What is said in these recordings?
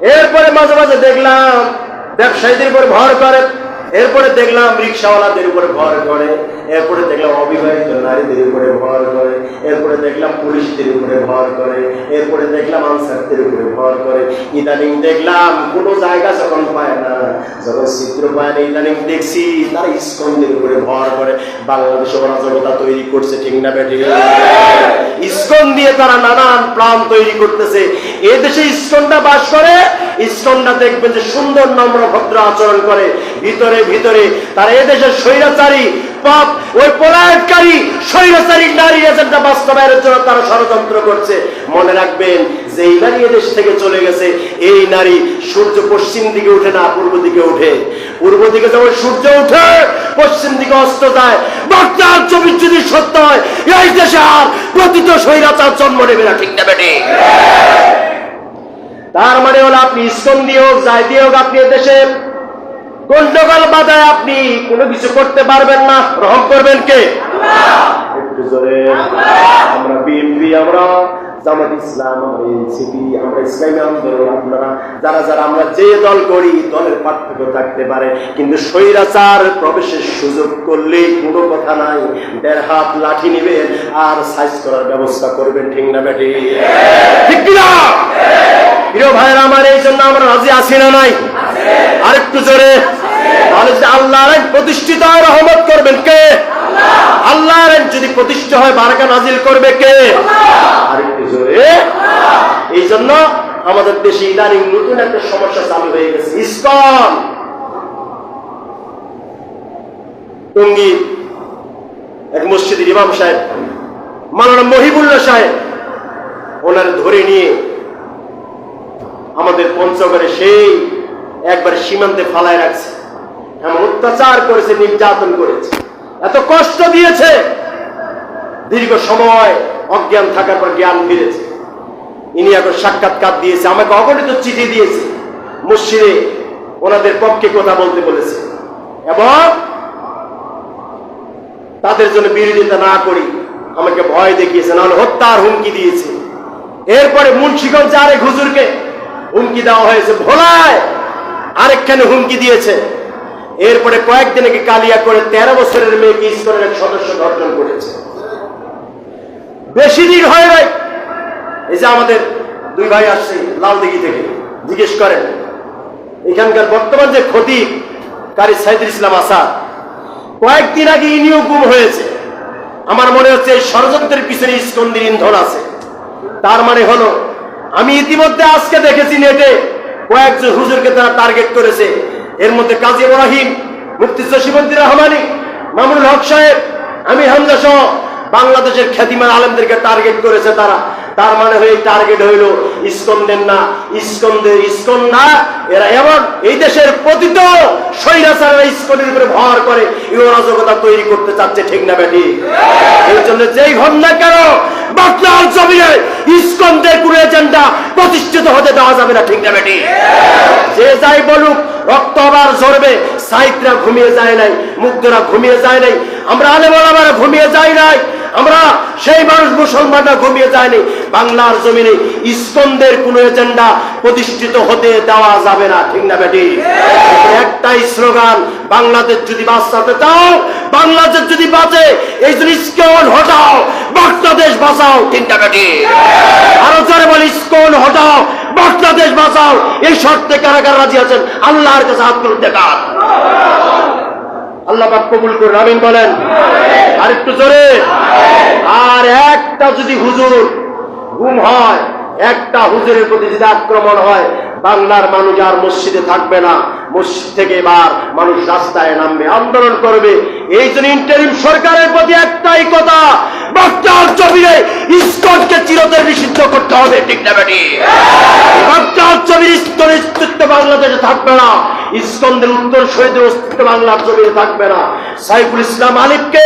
এরপরে মাঝে মাঝে দেখলাম ব্যবসায়ীদের উপর ভর করে এরপরে দেখলাম রিক্সাওয়ালাদের উপর ভর করে। এরপরে দেখলাম অবিবাহিত নারীদের উপরে ভর করে, এরপরে দেখলাম পুলিশদের উপরে ভর করে, এরপরে দেখলাম আনসারদের উপরে ভর করে। ইদানিং দেখলাম কোনো জায়গা যখন পায় না, যখন চিত্র পায় না, ইদানিং দেখছি তারা ইস্কনদের উপরে ভর করে। বাংলাদেশ অরাজকতা তৈরি করছে, ঠিক না বেটি ইস্কন দিয়ে তারা নানান প্ল্যান তৈরি করতেছে। এ দেশে ইস্কনটা বাস করে, ইস্কনটা দেখবেন যে সুন্দর নম্র ভদ্র আচরণ করে। ভিতরে ভিতরে তারা এদেশের স্বৈরাচারী পাপ ওই পলায়নকারী স্বৈরাচারী নারী এজেন্ডা বাস্তবায়নের জন্য তারা ষড়যন্ত্র করছে। মনে রাখবেন যে এই নারী এদেশ থেকে চলে গেছে এই নারী সূর্য পশ্চিম দিকে উঠে না পূর্ব দিকে উঠে। পূর্ব দিকে যখন সূর্য উঠে পশ্চিম দিকে অস্ত যায়। বক্তার ছবি যদি সত্য হয় এই দেশে আর প্রতিত স্বৈরাচার জন্ম নেবে না ঠিক না বেটে তার মানে হলো আপনি ইস্কন দিয়ে হোক যাই দিয়ে হোক আপনি দেশে গন্ডগোল বাজায় আপনি কোনো কিছু করতে পারবেন না। রহম করবেন কে? আমরা বিএনপি, আমরা জামাত ইসলাম, আমরা ইসলামী আন্দোলন, আপনারা যারা যারা আমরা যে দল করি, দলের পার্থক্য থাকতে পারে। কিন্তু স্বৈরাচার প্রবেশের সুযোগ করলে কোনো কথা নাই। দেড় হাত লাঠি নিবেন, আর সাইজ করার ব্যবস্থা করবেন, ঠিক না বেটি ঠিক কিনা? প্রিয় ভাইয়ের, আমার এই জন্য আমরা রাজি আছি না নাই? আরেকটু জোরে। তাহলে যদি আল্লাহর আইন প্রতিষ্ঠিত রহমত করবেন কে? আল্লাহর আইন যদি প্রতিষ্ঠিত হয় বারাকা নাজিল করবে কে? আরেকটু জোরে। এই জন্য আমাদের দেশে ইদানিং নতুন একটা সমস্যা চালু হয়ে গেছে। ইসকন। টঙ্গী। এক মসজিদের ইমাম সাহেব মালানা মহিবুল্লাহ সাহেব ওনার ধরে নিয়ে আমাদের পঞ্চগড়ে সেই একবার সীমান্তে ফালায় রাখছে। অত্যাচার করেছে, নির্যাতন করেছে। এত কষ্ট দিয়েছে। দীর্ঘ সময় অজ্ঞান থাকার পর জ্ঞান ফিরেছে। ইনি এখন সাক্ষাৎকার দিয়েছে, আমাকে অগণিত চিঠি দিয়েছে। মসজিদে ওনাদের পক্ষে কথা বলতে বলেছে। এবং তাদের জন্য বিরোধিতা না করি, আমাকে ভয় দেখিয়েছে, নাহলে হত্যার হুমকি দিয়েছে। এরপরে মুন্সিগঞ্জ আরেক হুজুরকে হুমকি দেওয়া হয়েছে, ভোলায় আরেকখানে হুমকি দিয়েছে। এরপরে কয়েকদিনে কি কালিয়া করে তেরো বছরের মেয়েকে ইস্কনের এক সদস্য ধর্ষণ করেছে। বেশি দিন হয় নাই। এই যে আমাদের দুই ভাই আসছে লালদিঘি থেকে, জিজ্ঞেস করেন, এখানকার বর্তমান যে ক্ষতি কারি সাইদুল ইসলাম আসাদ, কয়েকদিন আগে ইনিও গুম হয়েছে। আমার মনে হচ্ছে এই ষড়যন্ত্রের পিছনে ইস্কন্দির ইন্ধন আছে। তার মানে হলো, আমি ইতিমধ্যে আজকে দেখেছি নেটে কয়েকজন হুজুরকে তারা টার্গেট করেছে। এর মধ্যে কাজী ইব্রাহিম মুফতি জসিমুদ্দিন রহমানি মামুনুল হক সাহেব আমি হামজা সহ বাংলাদেশের খ্যাতিমান আলেমদেরকে টার্গেট করেছে তারা। তার মানে হয়ে টার্গেট হইল ইস্কন্দের না ইস্কন্দের ইস্কন না এরা এমন এই দেশের প্রতিত স্বৈরাচারেরা ইস্কনের উপরে ভর করে এই অরাজকতা তৈরি করতে চাচ্ছে ঠিক না বেটি এই জন্য যেই হন না কেন বাংলার জমিনে ইস্কনদের কোন এজেন্ডা হতে দেওয়া যাবে না, ঠিক না বেটি? যে যাই বলুক, রক্ত আবার ঝরবে সাইদরা ঘুমিয়ে যায় নাই, মুগ্ধরা ঘুমিয়ে যায় নাই, আমরা আলেমারা ঘুমিয়ে যাই নাই, আমরা সেই মানুষ মুসলমানরা ঘুমিয়ে যায়নি বাংলার জমিনে ইস্কনদের কোন এজেন্ডা প্রতিষ্ঠিত হতে দেওয়া যাবে না, ঠিক না বেটি? একটাই স্লোগান, বাংলাদেশ যদি বাঁচাতে চাও, বাংলাদেশ যদি বাঁচে, এই জন্য ইস্কন হটাও, বাংলাদেশ বাঁচাও, ঠিক না বেটি? আরও জোরে বলি বাংলাদেশ বাঁচাও। এই শর্তে কারা কারা রাজি আছেন। আল্লাহর কাছে হাত তুলে দেখান আল্লাহ পাক কবুল করুন আমিন বলেন। আর একটু জোরে। আর একটা যদি হুজুর গুম হয় একটা হুজুরের প্রতি যদি আক্রমণ হয় বাংলার মানুষ আর মসজিদে থাকবে না। মসজিদ থেকে এবার মানুষ রাস্তায় নামবে আন্দোলন করবে। এই জন্য ইন্টারিম সরকারের প্রতি একটাই কথা বাচ্চার জমিনে ইস্কনকে চিরতরে নিষিদ্ধ করতে হবে ঠিক না জমির স্তরে অস্তিত্ব বাংলাদেশে থাকবে না। ইস্কনদের উত্তর শহীদের অস্তিত্ব বাংলার জমিনে থাকবে না। সাইফুল ইসলাম আলিফকে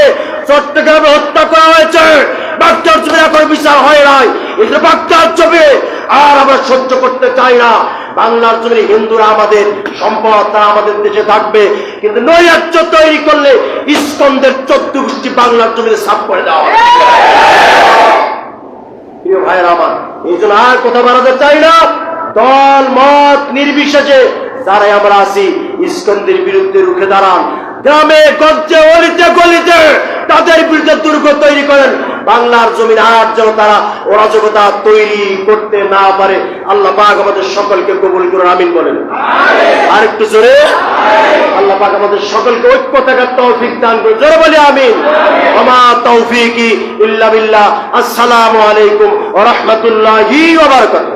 চট্টগ্রামে হত্যা করা হয়েছে। বাচ্চার জমি এখন বিচার হয় নাই। এটা বাচ্চার জমি আর আমরা সহ্য করতে চাই না। বাংলার জমিনে হিন্দুরা আমাদের সম্পদ, তারা আমাদের দেশে থাকবে। কিন্তু নৈরাজ্য তৈরি করলে ইস্কনদের চোদ্দ গোষ্ঠী বাংলার জমিনে সাফ করে দেওয়া। প্রিয় ভাইয়ের আমার, এই জন্য আর কথা বাড়াতে চাই না। দল মত নির্বিশেষে যারাই আমরা আছি ইস্কন্দের বিরুদ্ধে রুখে দাঁড়ান। গ্রামে গঞ্জে অলিতে গলিতে তাদের বিরুদ্ধে দুর্গ তৈরি করেন। বাংলার জমিন আর যেন তারা অরাজকতা তৈরি করতে না পারে। আল্লাহ পাক আমাদের সকলকে কবুল করুন আমিন বলেন। আর একটু জোরে। আল্লাহ পাক আমাদের সকলকে ঐক্য থাকার তৌফিক দান করে জোরে বলি আমিন। আমা তৌফিকি ইল্লা বিল্লাহ। আসসালামু আলাইকুম ওয়া রাহমাতুল্লাহি ওয়া বারাকাতুহু।